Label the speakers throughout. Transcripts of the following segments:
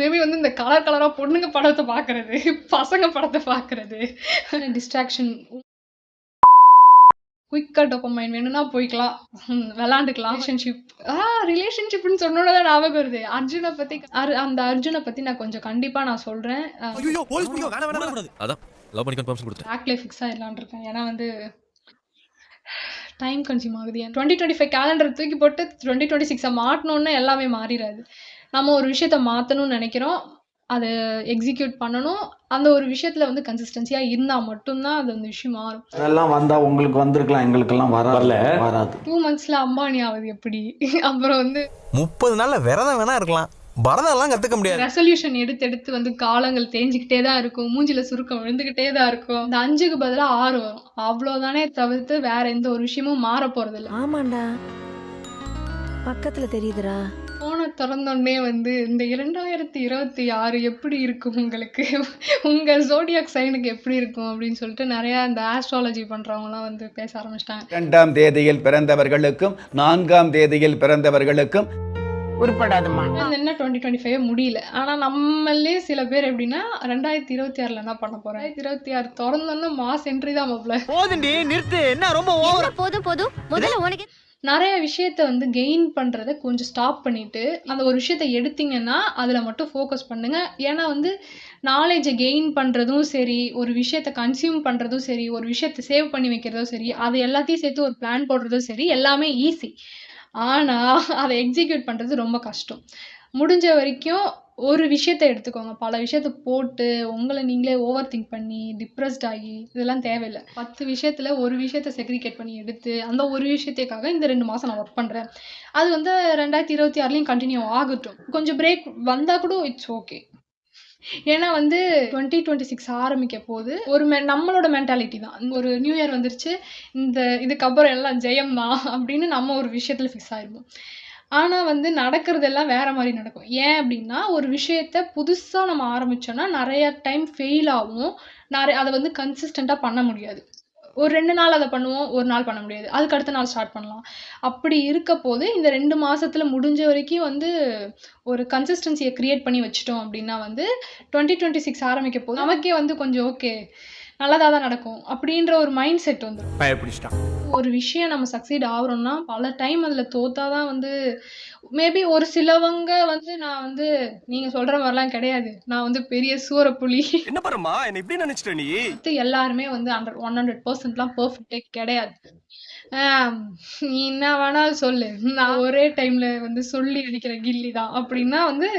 Speaker 1: Maybe வந்து இந்த colour கலரா பொண்ணுங்க படத்தை பார்க்கறது, பசங்க படத்த பார்க்கறது, டிஸ்ட்ராக்ஷன் குயிக்கா டோபமைன் வேணும்னா போய்க்கலாம். ம் விளையாண்டுக்கலாம். ரிலேஷன்ஷிப் ஆ ரிலேஷன்ஷிப்ன்னு சொன்னோனே தான் ஞாபகம் வருது. அர்ஜுன பத்தி அர் அந்த அர்ஜுன பத்தி நான் கொஞ்சம் கண்டிப்பா நான்
Speaker 2: கொடுத்தேன்
Speaker 1: ட்ராக்லயே ஃபிக்ஸ் ஆயிடலாம்னு இருக்கேன். ஏன்னா வந்து டைம் கன்சியூம் ஆகுது. 2025 கேலண்டர தூக்கி போட்டு 2026 மாட்டனோனே எல்லாமே மாறிறாது. நம்ம ஒரு விஷயத்த மாத்தணும்னு நெனைக்கிறோம். அத எக்ஸிக்யூட் பண்ணணும். அந்த ஒரு விஷயத்துல வந்து கன்சிஸ்டன்சியா இருந்தா மட்டும் தான் அது அந்த விஷயம் மாறும்.
Speaker 3: அதெல்லாம் வந்தா உங்களுக்கு வந்திருக்கலாம் எங்களுக்கெல்லாம் வராது வராது
Speaker 1: 2 மந்த்ஸ்ல அம்பானி ஆவது எப்படி? அப்புறம் வந்து
Speaker 4: முப்பது நாள்ல விரதம் வேணா இருக்கலாம் பரதம் எல்லாம் கத்துக்க முடியாது
Speaker 1: ரெசல்யூஷன் எடுத்து எடுத்து வந்து காலங்கள் தேஞ்சுக்கிட்டே தான் இருக்கும். மூஞ்சில சுருக்கம் விழுந்துகிட்டே தான் இருக்கும். இந்த 5க்கு பதிலா 6 வரும். அவ்வளோதானே தவிர்த்து வேற எந்த ஒரு விஷயமும் மாறப் போறதில்ல.
Speaker 5: ஆமாண்டா பக்கத்துல தெரியுதுடா
Speaker 1: ஃபோன தொறந்தோனே வந்து இந்த 2026 எப்படி இருக்கும் உங்களுக்கு? உங்க ஜோடியாக் சைனுக்கு எப்படி இருக்கும்? அப்படின்னு சொல்லிட்டு நெறைய இந்த ஆஸ்ட்ராலஜி பண்றவங்கலாம் வந்து பேச ஆரம்பிச்சுட்டாங்க.
Speaker 6: இரண்டாம் தேதியில் பிறந்தவர்களுக்கும் நான்காம் தேதியில் பிறந்தவர்களுக்கும்
Speaker 7: உருப்படாதுமா
Speaker 1: என்ன 2025 முடியல. ஆனா நம்மளே சில பேர் எப்படின்னா 2026ல என்ன பண்ண போறேன்? 2026 தொறந்தோனே மாஸ் என்ட்ரி தான் மாப்ள.
Speaker 4: போதுண்டி நிறுத்து என்ன ரொம்ப ஓவர்
Speaker 5: போதும் போதும் முதல்ல உனக்கு
Speaker 1: நிறைய விஷயத்த வந்து கெயின் பண்ணுறத கொஞ்சம் ஸ்டாப் பண்ணிவிட்டு அந்த ஒரு விஷயத்த எடுத்தீங்கன்னா, அதில் மட்டும் ஃபோக்கஸ் பண்ணுங்கள் ஏன்னா வந்து நாலேஜை கெயின் பண்ணுறதும் சரி, ஒரு விஷயத்த கன்சியூம் பண்ணுறதும் சரி, ஒரு விஷயத்த சேவ் பண்ணி வைக்கிறதும் சரி, அது எல்லாத்தையும் சேர்த்து ஒரு பிளான் போடுறதும் சரி, எல்லாமே ஈஸி. ஆனால் அதை எக்ஸிக்யூட் பண்ணுறது ரொம்ப கஷ்டம். முடிஞ்ச வரைக்கும் ஒரு விஷயத்த எடுத்துக்கோங்க. பல விஷயத்த போட்டு உங்களை நீங்களே ஓவர் திங்க் பண்ணி, டிப்ரஸ்ட் ஆகி இதெல்லாம் தேவையில்லை பத்து விஷயத்தில் ஒரு விஷயத்த செக்ரிகேட் பண்ணி எடுத்து, அந்த ஒரு விஷயத்துக்காக இந்த ரெண்டு மாதம் நான் ஒர்க் பண்ணுறேன் அது வந்து ரெண்டாயிரத்தி இருபத்தி ஆறுலேயும் கண்டினியூ ஆகட்டும். கொஞ்சம் பிரேக் வந்தால் கூட இட்ஸ் ஓகே. ஏன்னா வந்து 2026 ஆரம்பிக்க போது ஒரு மெ நம்மளோட மென்டாலிட்டி தான். ஒரு நியூ இயர் வந்துருச்சு. இந்த இதுக்கப்புறம் எல்லாம் ஜெயம் தான் அப்படின்னு நம்ம ஒரு விஷயத்தில் ஃபிக்ஸ் ஆயிருவோம். ஆனால் வந்து நடக்கிறதெல்லாம் வேறு மாதிரி நடக்கும். ஏன் அப்படின்னா, ஒரு விஷயத்த புதுசாக நம்ம ஆரம்பித்தோன்னா நிறையா டைம் ஃபெயில் ஆகும் நிறைய அதை வந்து கன்சிஸ்டண்ட்டாக பண்ண முடியாது. ஒரு ரெண்டு நாள் அதை பண்ணுவோம். ஒரு நாள் பண்ண முடியாது. அதுக்கு அடுத்த நாள் ஸ்டார்ட் பண்ணலாம். அப்படி இருக்கப்போது இந்த ரெண்டு மாதத்தில் முடிஞ்ச வரைக்கும் வந்து ஒரு கன்சிஸ்டன்சியை க்ரியேட் பண்ணி வச்சிட்டோம் அப்படின்னா வந்து 2026 ஆரம்பிக்க போது நமக்கே வந்து கொஞ்சம் ஓகே. நல்லதா தான் நடக்கும். அப்படின்ற ஒரு மைண்ட் செட்.
Speaker 4: பயப்பிடிச்சிட்டான்
Speaker 1: ஒரு விஷயம் நம்ம சக்சீட் ஆகுறோம்னா, பல டைம் அதுல தோத்தா தான் வந்து மேபி ஒரு சிலவங்க வந்து நான் வந்து நீங்க சொல்ற மாரிலாம் கிடையாது. நான் வந்து பெரிய சூரப்புலி.
Speaker 4: என்ன பண்ணுமா என்ன இப்படி நினைச்சிட்ட நீ
Speaker 1: எல்லாருமே வந்து 100 100%லாம் பெர்ஃபெக்ட்டே கிடையாது. ஆ நீ என்ன வேணாலும் சொல்லு. நான் ஒரே டைம்ல வந்து சொல்லி அடிக்கிற கில்லி தான். அப்படின்னா வந்து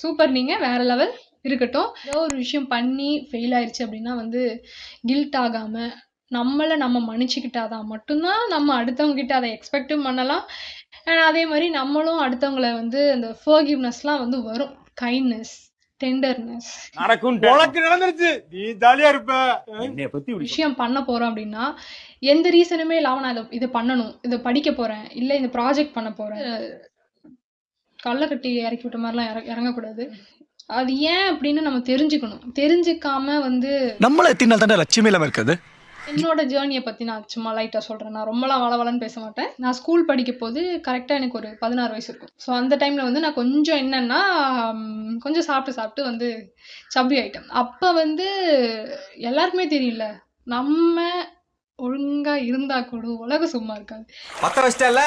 Speaker 1: சூப்பர் நீங்க வேற லெவல் இருக்கட்டும். ஏதோ ஒரு விஷயம் பண்ணி ஃபெயில் ஆயிருச்சு அப்படின்னா வந்து கில்ட் ஆகாம, நம்மள நம்ம மன்னிச்சுக்கிட்டா தான் மட்டும் தான் நம்ம அடுத்தவங்க கிட்ட அத எக்ஸ்பெக்ட்டும் பண்ணலாம். அண்ட் அதே மாரி நம்மளும் அடுத்தவங்கள வந்து அந்த ஃபர்கிவ்னஸ்லாம் வந்து வரும். Kindness, tenderness.
Speaker 8: நடக்கும் உனக்கு நடந்துருச்சு நீ ஜாலியா இருப்ப
Speaker 4: என்னைய பத்தி இப்படி
Speaker 1: விஷயம் பண்ண போறோம் அப்படின்னா, எந்த ரீசனுமே இல்லாம நான் இத இத பண்ணணும். இத படிக்க போறேன். இல்ல இந்த ப்ராஜெக்ட் பண்ண போறேன். கல்ல கட்டி இறக்கி விட்ட மாரிலாம் இற இறங்கக்கூடாது. அது ஏன் அப்படின்னு நம்ம தெரிஞ்சுக்கணும். தெரிஞ்சுக்காம வந்து
Speaker 4: நம்மள எத்தனை நாள் தாண்டா லட்சியமே இல்லாம இருக்குது
Speaker 1: என்னோட ஜேர்னிய பத்தி நான் சும்மா லைட்டா சொல்றேன். நான் ரொம்பலாம் வளவளன்னு பேச மாட்டேன். நான் ஸ்கூல் படிக்கும்போது கரெக்ட்டா எனக்கு ஒரு 16 வயசு இருக்கும். ஸோ அந்த டைம்ல வந்து நான் கொஞ்சம் என்னன்னா, கொஞ்சம் சாப்பிட்டு சாப்பிட்டு வந்து சப்பி ஆயிட்டேன். அப்ப வந்து எல்லாருக்குமே தெரியும்ல, நம்ம ஒழுங்கா இருந்தா கூட உலகம் சும்மா இருக்காது.
Speaker 4: பத்த வச்சிட்டல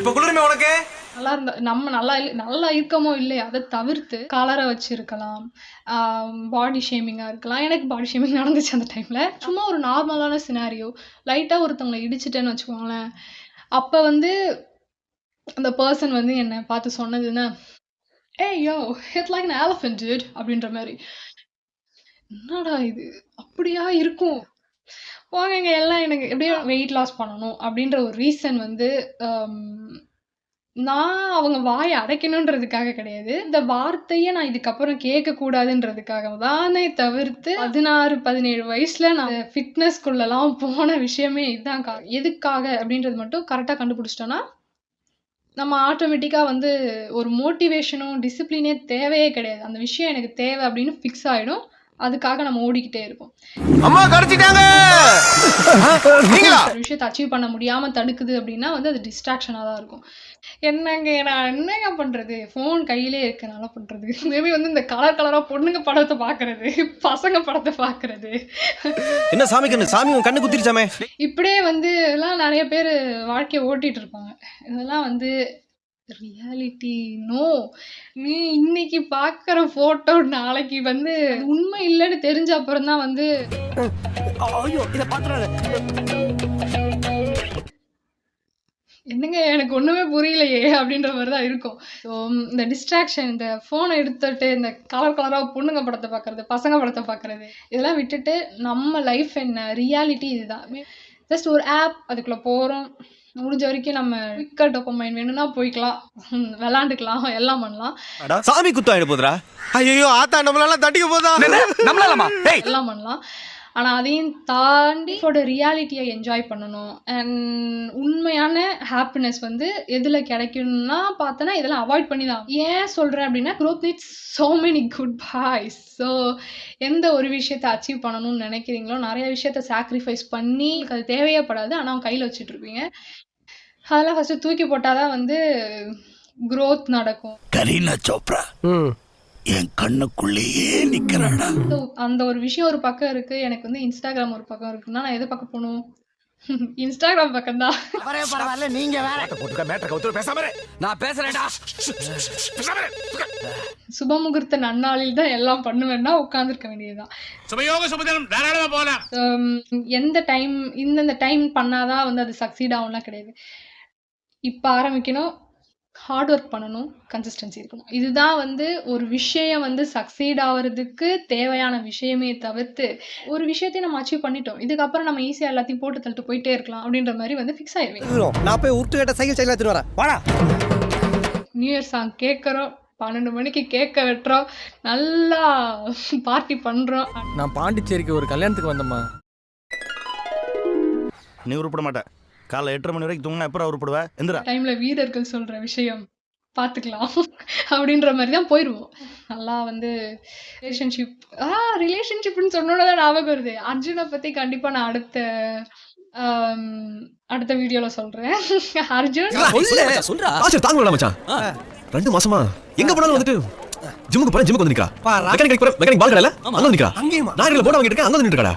Speaker 4: இப்ப குளிருமே உனக்கு
Speaker 1: நல்லா இருந்தா நம்ம நல்லா இல்லை நல்லா இருக்கமோ இல்லையா அதை தவிர்த்து கலர வச்சுருக்கலாம் பாடி ஷேமிங்காக இருக்கலாம். எனக்கு பாடி ஷேமிங் நடந்துச்சு அந்த டைமில் சும்மா ஒரு நார்மலான சினாரியோ. லைட்டாக ஒருத்தவங்களை இடிச்சிட்டேன்னு வச்சுக்கோங்களேன். அப்போ வந்து அந்த பர்சன் வந்து என்னை பார்த்து சொன்னது என்ன, "ஏய் yo! It's like an elephant dude" அப்படின்ற மாதிரி என்னடா இது? அப்படியா இருக்கும்? வாங்க எல்லாம் எனக்கு எப்படியும் வெயிட் லாஸ் பண்ணணும் அப்படின்ற ஒரு ரீசன் வந்து நான் அவங்க வாய அடைக்கணுன்றதுக்காக கிடையாது. இந்த வார்த்தைய நான் இதுக்கப்புறம் கேட்கக்கூடாதுன்றதுக்காக தானே தவிர்த்து 16, 17 வயசுல நான் ஃபிட்னஸ்குள்ளலாம் போன விஷயமே இதான் கா எதுக்காக அப்படின்றது மட்டும் கரெக்ட்டா கண்டுபிடிச்சிட்டோம்னா, நம்ம ஆட்டோமேட்டிக்கா வந்து ஒரு மோட்டிவேஷனும், டிசிப்ளினே தேவையே கிடையாது. அந்த விஷயம் எனக்கு தேவை அப்படின்னு ஃபிக்ஸ் ஆயிடும். அதுக்காக நம்ம ஓடிக்கிட்டே இருப்போம்.
Speaker 4: அம்மா
Speaker 1: ஒரு விஷயத்தை அச்சீவ் பண்ண முடியாம தடுக்குது அப்படின்னா வந்து அது டிஸ்ட்ராக்ஷனாக தான் இருக்கும். என்னங்க நான் என்னங்க பண்றது? ஃபோன் கையிலே இருக்கனால பண்றது. மேபி வந்து இந்த கலர் கலரா பொண்ணுங்க படத்தை பார்க்கறது பசங்க படத்தை பார்க்கறது
Speaker 4: என்ன சாமி கண்ணு? சாமி கண்ணு குத்திருச்சாமே?
Speaker 1: இப்படியே வந்து எல்லாம் நிறைய பேர் வாழ்க்கையை ஓட்டிட்டு இருப்பாங்க. இதெல்லாம் வந்து ரியாலிட்டி நோ நீ இன்னைக்கு பார்க்குற ஃபோட்டோ நாளைக்கு வந்து உண்மை இல்லைன்னு தெரிஞ்ச அப்புறம் தான் வந்து என்னங்க எனக்கு ஒன்றுமே புரியலையே அப்படின்ற மாதிரி தான் இருக்கும். ஸோ இந்த டிஸ்ட்ராக்ஷன் இந்த ஃபோனை எடுத்துட்டு இந்த கலர் கலராக பொண்ணுங்க படத்தை பார்க்கறது பசங்க படத்தை பார்க்கறது இதெல்லாம் விட்டுட்டு நம்ம லைஃப் என்ன? ரியாலிட்டி இதுதான். ஜஸ்ட் ஒரு ஆப் அதுக்குள்ளே போகிறோம் முடிஞ்ச வரைக்கும் நம்ம குவிக்கர் டொப்பமைன் வேணும்னா போய்க்கலாம். விளாண்டுக்கலாம் எல்லாம் பண்ணலாம்.
Speaker 4: சாமி குத்தம் ஆயிடு போதுரா ஐயோ ஆத்தா நம்மளால தட்டிக்க போதா?
Speaker 6: நம்மளாலமா
Speaker 1: எல்லாம் பண்ணலாம். ஆனால் அதையும் தாண்டி இதோட ரியாலிட்டியை என்ஜாய் பண்ணணும். அண்ட் உண்மையான ஹாப்பினஸ் வந்து எதில் கிடைக்கும்னா பார்த்தோன்னா இதெல்லாம் அவாய்ட் பண்ணி தான் ஏன் சொல்கிறேன் அப்படின்னா growth needs so many good boys so எந்த ஒரு விஷயத்தை அச்சீவ் பண்ணணும்னு நினைக்கிறீங்களோ நிறைய விஷயத்த சாக்ரிஃபைஸ் பண்ணி அது தேவையப்படாது ஆனால் கையில் வச்சுட்டு இருப்பீங்க. அதெல்லாம் ஃபஸ்ட்டு தூக்கி போட்டால் தான் வந்து growth நடக்கும்.
Speaker 2: கரீனா சோப்ரா என் கண்ணுக்குள்ளேயே நிக்கிறாடா?
Speaker 1: So, அந்த ஒரு விஷயம் ஒரு பக்கம் இருக்கு. எனக்கு வந்து இன்ஸ்டாகிராம் ஒரு பக்கம் இருக்குன்னா நான் எதை பக்கம் போகணும்? இன்ஸ்டாகிராம் பக்கம் தான்
Speaker 2: பரவாயில்ல நீங்க வேற.
Speaker 6: நான் பேசுறேன்டா.
Speaker 1: சுபமுகூர்த்த நன்னாளில் தான் எல்லாம் பண்ணுவேன்னா உட்காந்துருக்க வேண்டியதுதான்.
Speaker 8: சுபயோக சுபதினம் தாராளமா போலாம்.
Speaker 1: Um, எந்த டைம் இந்தந்த டைம் பண்ணாதான் வந்து அது சக்சீட் ஆகும்லாம் கிடையாது. இப்போ ஆரம்பிக்கணும். ஹார்ட் ஒர்க் பண்ணணும். கன்சிஸ்டன்சி இருக்கணும். இதுதான் வந்து ஒரு விஷயம் வந்து சக்சீட் ஆகிறதுக்கு தேவையான விஷயமே தவிர்த்து ஒரு விஷயத்தையும் நம்ம அச்சீவ் பண்ணிட்டோம். இதுக்கப்புறம் நம்ம ஈஸியாக எல்லாத்தையும் போட்டு தள்ளிட்டு போயிட்டே இருக்கலாம் அப்படின்ற மாதிரி வந்து ஃபிக்ஸ் ஆயிருவீங்க
Speaker 4: நான் போய் உருட்டு கேட்ட சைக்கிள் சைக்கிள் எடுத்துட்டு வரேன். வாடா.
Speaker 1: நியூ இயர் சாங் கேட்குறோம் பன்னெண்டு மணிக்கு கேட்க வெட்டுறோம். நல்லா பார்ட்டி பண்ணுறோம்
Speaker 7: நான் பாண்டிச்சேரிக்கு ஒரு கல்யாணத்துக்கு வந்தேம்மா.
Speaker 2: நீ உருப்பட மாட்ட. காலைல எட்டரை மணி வரைக்கும் தூங்கினா எப்பறம் உருப்படுவ? எந்திரா.
Speaker 1: டைமில் வீரர்கள் சொல்கிற விஷயம் பார்த்துக்கலாம் அப்படின்ற மாதிரி தான் போயிடுவோம் நல்லா வந்து ரிலேஷன்ஷிப் ஆ ரிலேஷன்ஷிப்னு சொன்னோட தான் ஞாபகம் வருது. அர்ஜுனை பற்றி கண்டிப்பாக நான் அடுத்த அடுத்த வீடியோவில் சொல்கிறேன் அர்ஜுன்?
Speaker 7: சொல்றா.
Speaker 4: ரெண்டு மாசமா? எங்க போனாலும் வந்துட்டு ஜிம்முக்கு போறேன் ஜிம்முக்கு வந்து நிக்கா. மெக்கானிக் போறேன் மெக்கானிக் பால் கடையில அங்க வந்து நிக்கா. நான் இதுல போட வாங்கிட்டு இருக்கேன் அங்க வந்து நின்னுட்டு கடா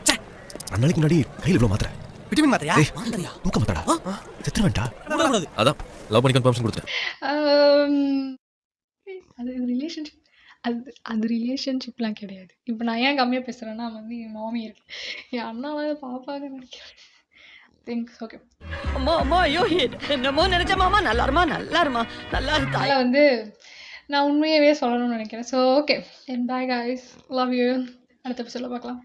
Speaker 4: நாளைக்கு முன்னாடி கையில இவ்வளவு மாத்திரை.
Speaker 7: விட்டமின் மாத்திரையா
Speaker 4: ஏய், தூக்க மாட்டாடா செத்துருவேன்டா. அதான் லவ் பண்ணி கன்ஃபர்மேஷன் கொடுத்தேன்.
Speaker 1: ஆம், அது ரிலேஷன்ஷிப் அது அது ரிலேஷன்ஷிப்லாம் கிடையாது. இப்போ நான் ஏன் கம்மியாக பேசுகிறேன்னா வந்து என் மாமி இருக்கு. என் அண்ணாவை பாப்பாங்க நினைக்கிறேன். திங்க்ஸ் ஓகே
Speaker 5: அம்மா அம்மா ஐயோ என்னமோ நினைச்ச மாமா நல்லா இருமா நல்லா இருமா நல்லா இருந்தா
Speaker 1: அதில் வந்து நான் உண்மையவே சொல்லணும்னு நினைக்கிறேன். ஸோ ஓகே என் பாய் காய்ஸ் லவ் யூ அடுத்த எபிசோட பார்க்கலாம்.